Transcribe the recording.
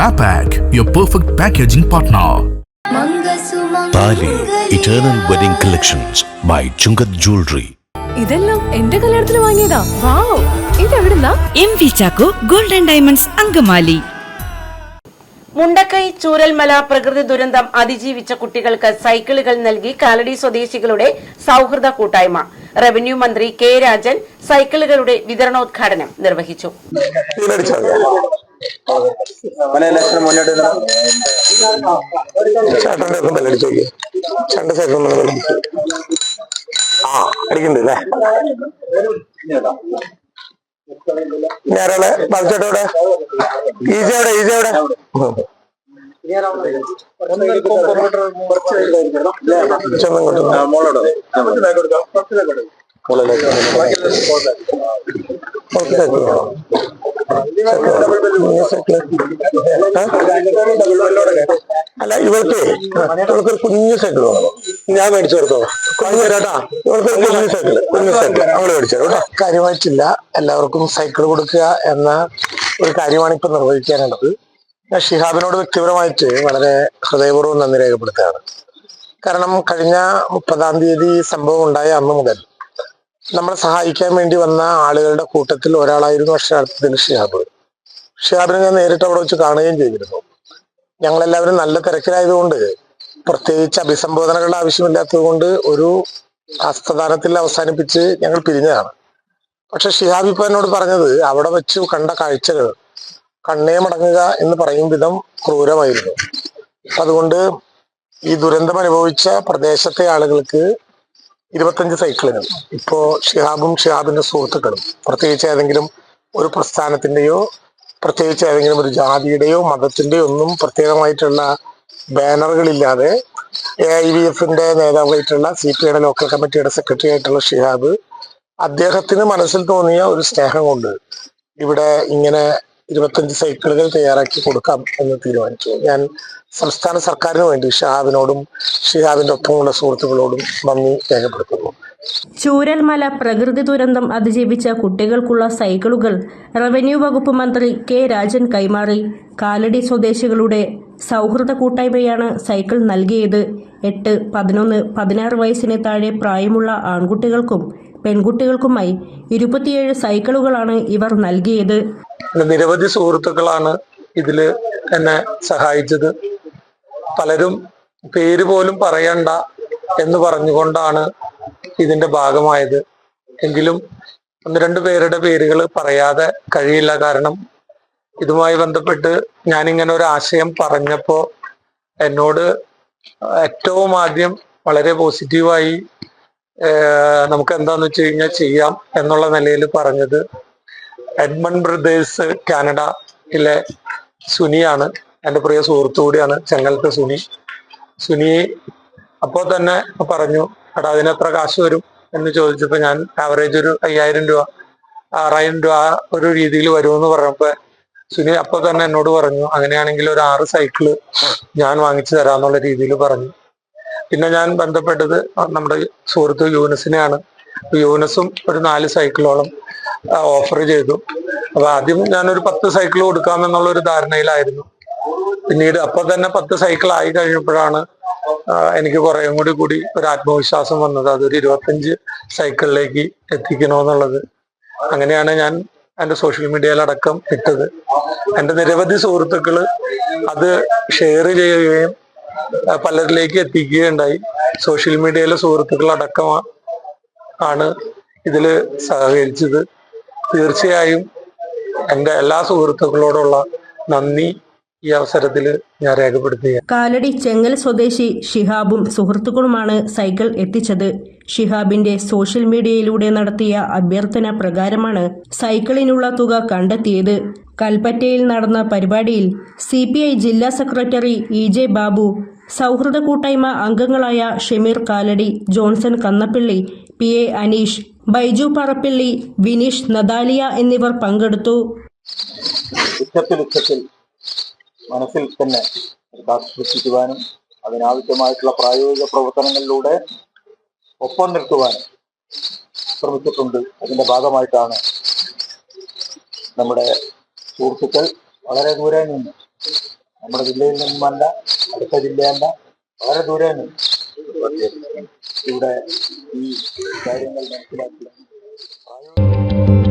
MAPAC, your perfect packaging partner. Thali eternal wedding collections by Chungath jewellery ഇതെല്ലാം എന്റെ കല്യാണത്തിന് വാങ്ങിയതാ. Wow. ഇതെവിടുന്നാ M V Chacko golden diamonds Angamaly. Mundakkai Chooralmala പ്രകൃതി ദുരന്തം അതിജീവിച്ച കുട്ടികൾക്ക് സൈക്കിളുകൾ നൽകി കാലടി സ്വദേശികളുടെ സൗഹൃദ കൂട്ടായ്മ. റവന്യൂ മന്ത്രി കെ രാജൻ സൈക്കിളുകളുടെ വിതരണോദ്ഘാടനം നിർവഹിച്ചു. ഇലക്ഷൻ മുന്നോട്ട് ചേട്ടന്റെ ബെല്ലടിച്ച് ചേട്ടന്റെ സൈക്കിൾ ബെല്ലടിച്ച് ആ അടിക്കണ്ടല്ലേ ഞാനവിടെ ബാബുചേട്ടവിടെ ഈസി അവിടെ? ഈസി അവിടെ ചെന്നും അല്ല ഇവൾക്ക് ഒരു കുഞ്ഞു സൈക്കിൾ വേണം. ഞാൻ മേടിച്ചു കൊടുത്തോ. കുഞ്ഞു കേട്ടാ ഇവൾക്ക് ഒരു കുഞ്ഞു സൈക്കിൾ കുഞ്ഞു സൈക്കിൾ അവൾ മേടിച്ചു കാര്യമായിട്ടില്ല. എല്ലാവർക്കും സൈക്കിൾ കൊടുക്കുക എന്ന ഒരു കാര്യമാണ് ഇപ്പൊ നിർവഹിക്കാനുള്ളത്. ഞാൻ ഷിഹാബിനോട് വ്യക്തിപരമായിട്ട് വളരെ ഹൃദയപൂർവം നന്ദി രേഖപ്പെടുത്തുകയാണ്. കാരണം കഴിഞ്ഞ മുപ്പതാം തീയതി സംഭവം ഉണ്ടായ അന്ന് മുതൽ നമ്മളെ സഹായിക്കാൻ വേണ്ടി വന്ന ആളുകളുടെ കൂട്ടത്തിൽ ഒരാളായിരുന്നു അക്ഷരാർത്ഥത്തിൽ ഷിഹാബ് ഷിഹാബിനെ ഞാൻ നേരിട്ട് അവിടെ വെച്ച് കാണുകയും ചെയ്തിരുന്നു. ഞങ്ങളെല്ലാവരും നല്ല തിരക്കിലായതുകൊണ്ട് പ്രത്യേകിച്ച് അഭിസംബോധനകളുടെ ആവശ്യമില്ലാത്തത് കൊണ്ട് ഒരു ഹസ്തദാനത്തിൽ അവസാനിപ്പിച്ച് ഞങ്ങൾ പിരിഞ്ഞതാണ്. പക്ഷെ ഷിഹാബ് ഇപ്പൊ എന്നോട് പറഞ്ഞത് അവിടെ വെച്ച് കണ്ട കാഴ്ചകൾ കണ്ണേ മടങ്ങുക എന്ന് പറയും വിധം ക്രൂരമായിരുന്നു. അതുകൊണ്ട് ഈ ദുരന്തം അനുഭവിച്ച പ്രദേശത്തെ ആളുകൾക്ക് ഇരുപത്തഞ്ച് സൈക്കിളിനും ഇപ്പോ ഷിഹാബും ഷിഹാബിന്റെ സുഹൃത്തുക്കളും പ്രത്യേകിച്ച് ഏതെങ്കിലും ഒരു പ്രസ്ഥാനത്തിന്റെയോ പ്രത്യേകിച്ച് ഏതെങ്കിലും ഒരു ജാതിയുടെയോ മതത്തിന്റെയോ ഒന്നും പ്രത്യേകമായിട്ടുള്ള ബാനറുകളില്ലാതെ എ ഐ വി എഫിന്റെ നേതാവായിട്ടുള്ള സി പി ഐയുടെ ലോക്കൽ കമ്മിറ്റിയുടെ സെക്രട്ടറി ആയിട്ടുള്ള ഷിഹാബ് അദ്ദേഹത്തിന് മനസ്സിൽ തോന്നിയ ഒരു സ്നേഹം കൊണ്ട് ഇവിടെ ഇങ്ങനെ ഇരുപത്തഞ്ച് സൈക്കിളുകൾ തയ്യാറാക്കി കൊടുക്കാം എന്ന് തീരുമാനിച്ചു. ഞാൻ സംസ്ഥാന സർക്കാരിന് വേണ്ടി ഷിഹാബിനോടും ഷിഹാബിന്റെ ഒപ്പമുള്ള സുഹൃത്തുക്കളോടും നന്ദി രേഖപ്പെടുത്തുന്നു. ചൂരൽമല പ്രകൃതി ദുരന്തം അതിജീവിച്ച കുട്ടികൾക്കുള്ള സൈക്കിളുകൾ റവന്യൂ വകുപ്പ് മന്ത്രി കെ രാജൻ കൈമാറി. കാലടി സ്വദേശികളുടെ സൗഹൃദ കൂട്ടായ്മയാണ് സൈക്കിൾ നൽകിയത്. എട്ട് പതിനൊന്ന് പതിനാറ് വയസ്സിന് താഴെ പ്രായമുള്ള ആൺകുട്ടികൾക്കും പെൺകുട്ടികൾക്കുമായി ഇരുപത്തിയേഴ് സൈക്കിളുകളാണ് ഇവർ നൽകിയത്. നിരവധി സുഹൃത്തുക്കളാണ് ഇതിൽ എന്നെ സഹായിച്ചത്. പലരും പേര് പോലും പറയണ്ട എന്ന് പറഞ്ഞുകൊണ്ടാണ് ഇതിന്റെ ഭാഗമായത്. എങ്കിലും ഒന്ന് രണ്ട് പേരുടെ പേരുകൾ പറയാതെ കഴിയില്ല. കാരണം ഇതുമായി ബന്ധപ്പെട്ട് ഞാനിങ്ങനെ ഒരു ആശയം പറഞ്ഞപ്പോ എന്നോട് ഏറ്റവും ആദ്യം വളരെ പോസിറ്റീവായി നമുക്ക് എന്താന്ന് വെച്ച് കഴിഞ്ഞാൽ ചെയ്യാം എന്നുള്ള നിലയിൽ പറഞ്ഞത് എഡ്മൺ ബ്രദേഴ്സ് കാനഡയിലെ സുനിയാണ്. എന്റെ പ്രിയ സുഹൃത്തു കൂടിയാണ് ചെങ്ങലത്തെ സുനി. സുനി അപ്പോൾ തന്നെ പറഞ്ഞു എടാ അതിന് എത്ര കാശ് വരും? എന്ന് ചോദിച്ചപ്പോൾ ഞാൻ ആവറേജ് ഒരു അയ്യായിരം രൂപ ആറായിരം രൂപ ഒരു രീതിയിൽ വരുമെന്ന് പറഞ്ഞപ്പോൾ സുനി അപ്പോൾ തന്നെ എന്നോട് പറഞ്ഞു അങ്ങനെയാണെങ്കിൽ ഒരു ആറ് സൈക്കിൾ ഞാൻ വാങ്ങിച്ചു തരാന്നുള്ള രീതിയിൽ പറഞ്ഞു. പിന്നെ ഞാൻ ബന്ധപ്പെട്ടത് നമ്മുടെ സുഹൃത്ത് യൂനസിനെയാണ്. യൂനസും ഒരു നാല് സൈക്കിളോളം ഓഫർ ചെയ്തു. അപ്പൊ ആദ്യം ഞാനൊരു പത്ത് സൈക്കിൾ കൊടുക്കാമെന്നുള്ള ഒരു ധാരണയിലായിരുന്നു. പിന്നീട് അപ്പൊ തന്നെ പത്ത് സൈക്കിൾ ആയി കഴിഞ്ഞപ്പോഴാണ് എനിക്ക് കുറേയും കൂടി കൂടി ഒരു ആത്മവിശ്വാസം വന്നത്. അതൊരു ഇരുപത്തഞ്ച് സൈക്കിളിലേക്ക് എത്തിക്കണമെന്നുള്ളത് അങ്ങനെയാണ് ഞാൻ എന്റെ സോഷ്യൽ മീഡിയയിലടക്കം ഇട്ടത്. എന്റെ നിരവധി സുഹൃത്തുക്കൾ അത് ഷെയർ ചെയ്യുകയും പലരിലേക്ക് എത്തിക്കുകയുണ്ടായി. സോഷ്യൽ മീഡിയയിലെ സുഹൃത്തുക്കൾ അടക്കം ആണ് ഇതിൽ സഹകരിച്ചത്. തീർച്ചയായും എന്റെ എല്ലാ സുഹൃത്തുക്കളോടുള്ള നന്ദി. ഈ അവസരത്തിൽ ഞാൻ രേഖപ്പെടുത്തുക കാലടി ചെങ്ങൽ സ്വദേശി ഷിഹാബും സുഹൃത്തുക്കളുമാണ് സൈക്കിൾ എത്തിച്ചത്. ഷിഹാബിന്റെ സോഷ്യൽ മീഡിയയിലൂടെ നടത്തിയ അഭ്യർത്ഥന പ്രകാരമാണ് സൈക്കിളിനുള്ള തുക കണ്ടെത്തിയത്. കൽപ്പറ്റയിൽ നടന്ന പരിപാടിയിൽ സി ജില്ലാ സെക്രട്ടറി ഇ ജെ ബാബു സൗഹൃദ കൂട്ടായ്മ അംഗങ്ങളായ Shameer Kalady Johnson Kannappilly P A Aneesh Baiju Parappally Vineesh Nadalia എന്നിവർ പങ്കെടുത്തു. ഉച്ചത്തിൽ ഉച്ചത്തിൽ മനസ്സിൽ തന്നെ സൃഷ്ടിക്കുവാനും അതിനാവശ്യമായിട്ടുള്ള പ്രായോഗിക പ്രവർത്തനങ്ങളിലൂടെ ഒപ്പം നിർത്തുവാൻ ശ്രമിച്ചിട്ടുണ്ട്. അതിന്റെ ഭാഗമായിട്ടാണ് നമ്മുടെ സുഹൃത്തുക്കൾ വളരെ ദൂരെ നിന്ന് നമ്മുടെ ജില്ലയിൽ നിന്നുമല്ല അടുത്ത ജില്ലയല്ല വളരെ ദൂരെ നിന്ന് ഇവിടെ ഈ കാര്യങ്ങൾ മനസ്സിലാക്കി. പ്രായോഗിക